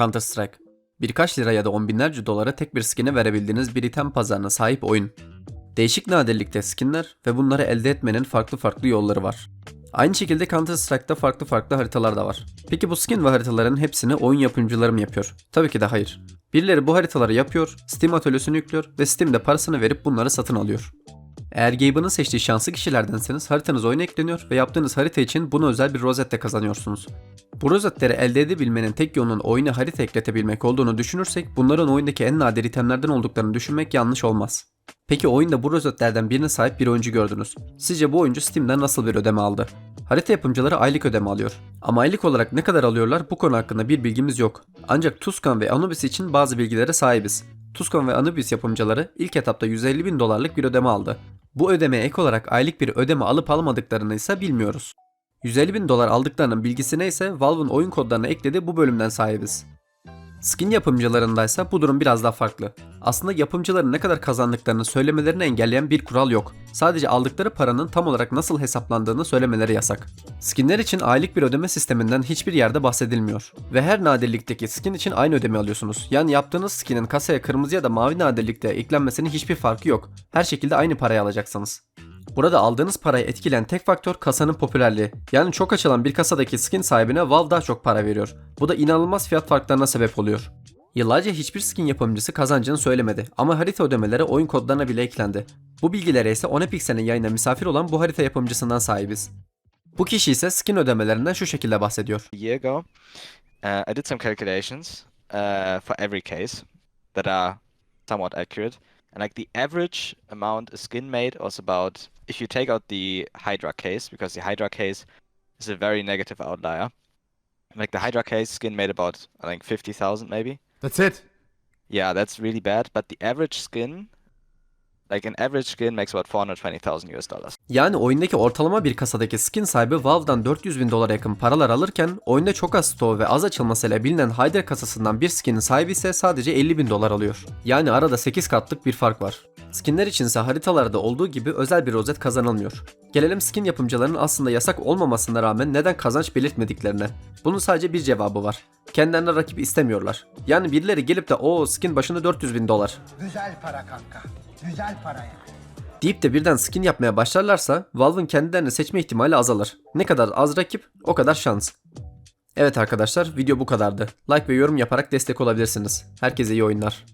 Counter Strike. Birkaç lira ya da on binlerce dolara tek bir skin'e verebildiğiniz bir item pazarına sahip oyun. Değişik nadirlikte skinler ve bunları elde etmenin farklı farklı yolları var. Aynı şekilde Counter Strike'da farklı farklı haritalar da var. Peki bu skin ve haritaların hepsini oyun yapımcıları mı yapıyor? Tabii ki de hayır. Birileri bu haritaları yapıyor, Steam atölyesini yüklüyor ve Steam'de parasını verip bunları satın alıyor. Eğer Gabe'ın seçtiği şanslı kişilerdenseniz haritanız oyuna ekleniyor ve yaptığınız harita için buna özel bir rozette kazanıyorsunuz. Bu rozetleri elde edebilmenin tek yolunun oyuna harita ekletebilmek olduğunu düşünürsek bunların oyundaki en nadir itemlerden olduklarını düşünmek yanlış olmaz. Peki oyunda bu rozetlerden birine sahip bir oyuncu gördünüz. Sizce bu oyuncu Steam'den nasıl bir ödeme aldı? Harita yapımcıları aylık ödeme alıyor. Ama aylık olarak ne kadar alıyorlar bu konu hakkında bir bilgimiz yok. Ancak Tuscan ve Anubis için bazı bilgilere sahibiz. Tuscan ve Anubis yapımcıları ilk etapta 150 bin dolarlık bir ödeme aldı. Bu ödemeye ek olarak aylık bir ödeme alıp almadıklarını ise bilmiyoruz. 150 bin dolar aldıklarının bilgisine ise Valve'ın oyun kodlarına eklediği bu bölümden sahibiz. Skin yapımcılarındaysa bu durum biraz daha farklı. Aslında yapımcıların ne kadar kazandıklarını söylemelerini engelleyen bir kural yok. Sadece aldıkları paranın tam olarak nasıl hesaplandığını söylemeleri yasak. Skinler için aylık bir ödeme sisteminden hiçbir yerde bahsedilmiyor. Ve her nadirlikteki skin için aynı ödeme alıyorsunuz. Yani yaptığınız skinin kasaya kırmızı ya da mavi nadirlikte eklenmesinin hiçbir farkı yok. Her şekilde aynı parayı alacaksınız. Burada aldığınız parayı etkileyen tek faktör kasanın popülerliği. Yani çok açılan bir kasadaki skin sahibine Valve daha çok para veriyor. Bu da inanılmaz fiyat farklarına sebep oluyor. Yıllarca hiçbir skin yapımcısı kazancını söylemedi ama harita ödemeleri oyun kodlarına bile eklendi. Bu bilgilere ise Onepixel'in yayına misafir olan bu harita yapımcısından sahibiz. Bu kişi ise skin ödemelerinden şu şekilde bahsediyor. a year ago, uh, I did some calculations uh, for every case that are somewhat accurate. And like the average amount a skin made was about, if you take out the Hydra case, because the Hydra case is a very negative outlier. Like the Hydra case skin made about, I think, 50,000 maybe. That's it. Yeah, that's really bad. But the average skin, like an average skin makes about 420,000 US dollars. Yani oyundaki ortalama bir kasadaki skin sahibi Valve'dan 400 bin dolara yakın paralar alırken oyunda çok az stoğu ve az açılmasıyla bilinen Hydra kasasından bir skinin sahibi ise sadece 50 bin dolar alıyor. Yani arada 8 katlık bir fark var. Skinler içinse haritalarda olduğu gibi özel bir rozet kazanılmıyor. Gelelim skin yapımcılarının aslında yasak olmamasına rağmen neden kazanç belirtmediklerine. Bunun sadece bir cevabı var. Kendilerine rakip istemiyorlar. Yani birileri gelip de o skin başına 400 bin dolar Güzel para kanka. Güzel para yani. deyip de birden skin yapmaya başlarlarsa Valve'ın kendilerini seçme ihtimali azalır. Ne kadar az rakip o kadar şans. Evet arkadaşlar video bu kadardı. Like ve yorum yaparak destek olabilirsiniz. Herkese iyi oyunlar.